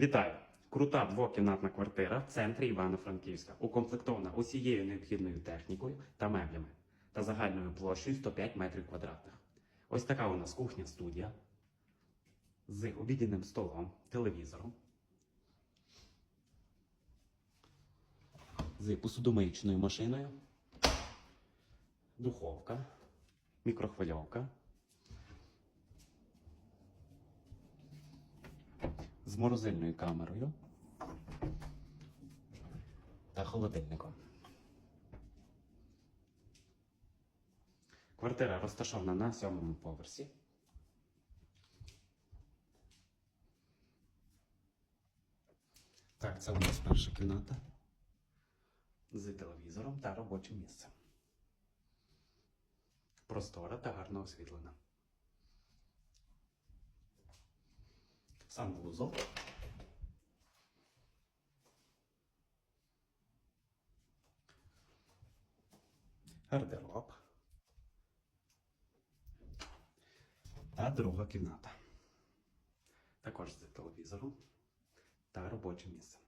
Вітаю! Крута двокімнатна квартира в центрі Івано-Франківська, укомплектована усією необхідною технікою та меблями та загальною площею 105 метрів квадратних. Ось така у нас кухня-студія з обідним столом, телевізором, з посудомиючною машиною, духовка, мікрохвильовка. З морозильною камерою та холодильником. Квартира розташована на сьомому поверсі. Так, це у нас перша кімната з телевізором та робочим місцем. Простора та гарно освітлена. Санвузол. Гардероб. Та друга кімната. Також з телевізором та робочим місцем.